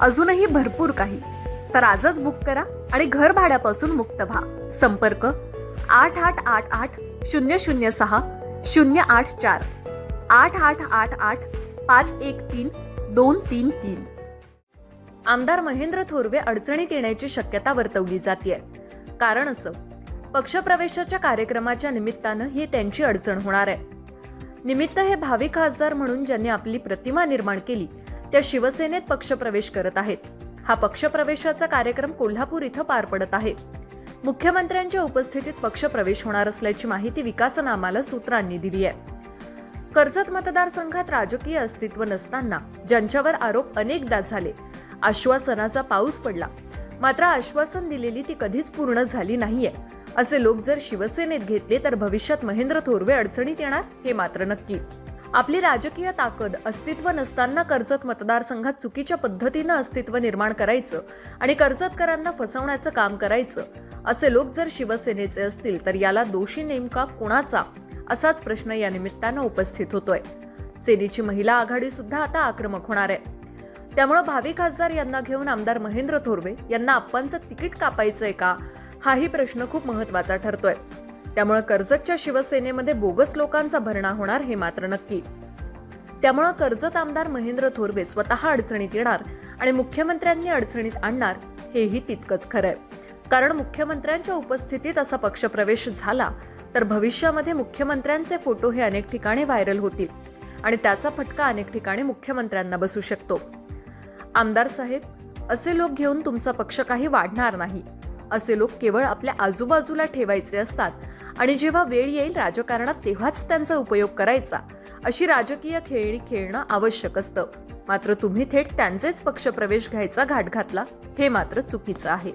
अजूनही भरपूर काही. तर आजच बुक करा आणि घर भाड्यापासून मुक्त व्हा. संपर्क आठ आठ आठ आठ शून्य शून्य सहा शून्य आठ चार. आठ आठ आठ आठ पाच एक तीन दोन तीन तीन. आमदार महेंद्र थोरवे अडचणीत येण्याची शक्यता वर्तवली जाते कारण असं पक्षप्रवेशाच्या कार्यक्रमाच्या निमित्तानं ही त्यांची अडचण होणार आहे. निमित्त हे भावी खासदार म्हणून ज्यांनी आपली प्रतिमा निर्माण केली त्या शिवसेनेत पक्षप्रवेश करत आहेत. हा पक्षप्रवेशाचा कार्यक्रम कोल्हापूर इथं पार पडत आहे. मुख्यमंत्र्यांच्या उपस्थितीत पक्षप्रवेश होणार असल्याची माहिती विकासनामाला सूत्रांनी दिली आहे. कर्जत मतदारसंघात राजकीय अस्तित्व नसताना ज्यांच्यावर आरोप अनेकदा झाले आश्वासनाचा पाऊस पडला. मात्र आश्वासन दिलेली ती कधीच पूर्ण झाली नाहीये असे लोक जर शिवसेनेत घेतले तर भविष्यात महेंद्र थोरवे अडचणीत येणार हे मात्र नक्की. आपली राजकीय ताकद अस्तित्व नसताना कर्जत मतदारसंघात चुकीच्या पद्धतीनं अस्तित्व निर्माण करायचं आणि कर्जतकरांना फसवण्याचं काम करायचं. असे लोक जर शिवसेनेचे असतील तर याला दोषी नेमका कुणाचा? असाच प्रश्न या निमित्तानं उपस्थित होतोय. सेनेची महिला आघाडी सुद्धा आता आक्रमक होणार आहे. त्यामुळे भावी खासदार यांना घेऊन आमदार महेंद्र थोरवे यांना आप्पांचं तिकीट कापायचंय का? हाही प्रश्न खूप महत्त्वाचा ठरतोय. त्यामुळे कर्जतच्या शिवसेनेमध्ये बोगस लोकांचा भरणा होणार हे मात्र नक्की. त्यामुळे कर्जत आमदार महेंद्र थोरवे स्वतः अडचणीत येणार आणि मुख्यमंत्र्यांनी अडचणीत आणणार हेही तितकंच खरंय. कारण मुख्यमंत्र्यांच्या उपस्थितीत असा पक्षप्रवेश झाला तर भविष्यामध्ये मुख्यमंत्र्यांचे फोटो हे अनेक ठिकाणी व्हायरल होतील आणि त्याचा फटका अनेक ठिकाणी मुख्यमंत्र्यांना बसू शकतो. आमदार साहेब असे लोक घेऊन तुमचा पक्ष काही वाढणार नाही. असे लोक केवळ आपल्या आजूबाजूला ठेवायचे असतात आणि जेव्हा वेळ येईल राजकारणात तेव्हाच त्यांचा उपयोग करायचा. अशी राजकीय खेळणी खेळणं आवश्यक असतं. मात्र तुम्ही थेट त्यांचेच पक्षप्रवेश घ्यायचा घाट घातला हे मात्र चुकीचं आहे.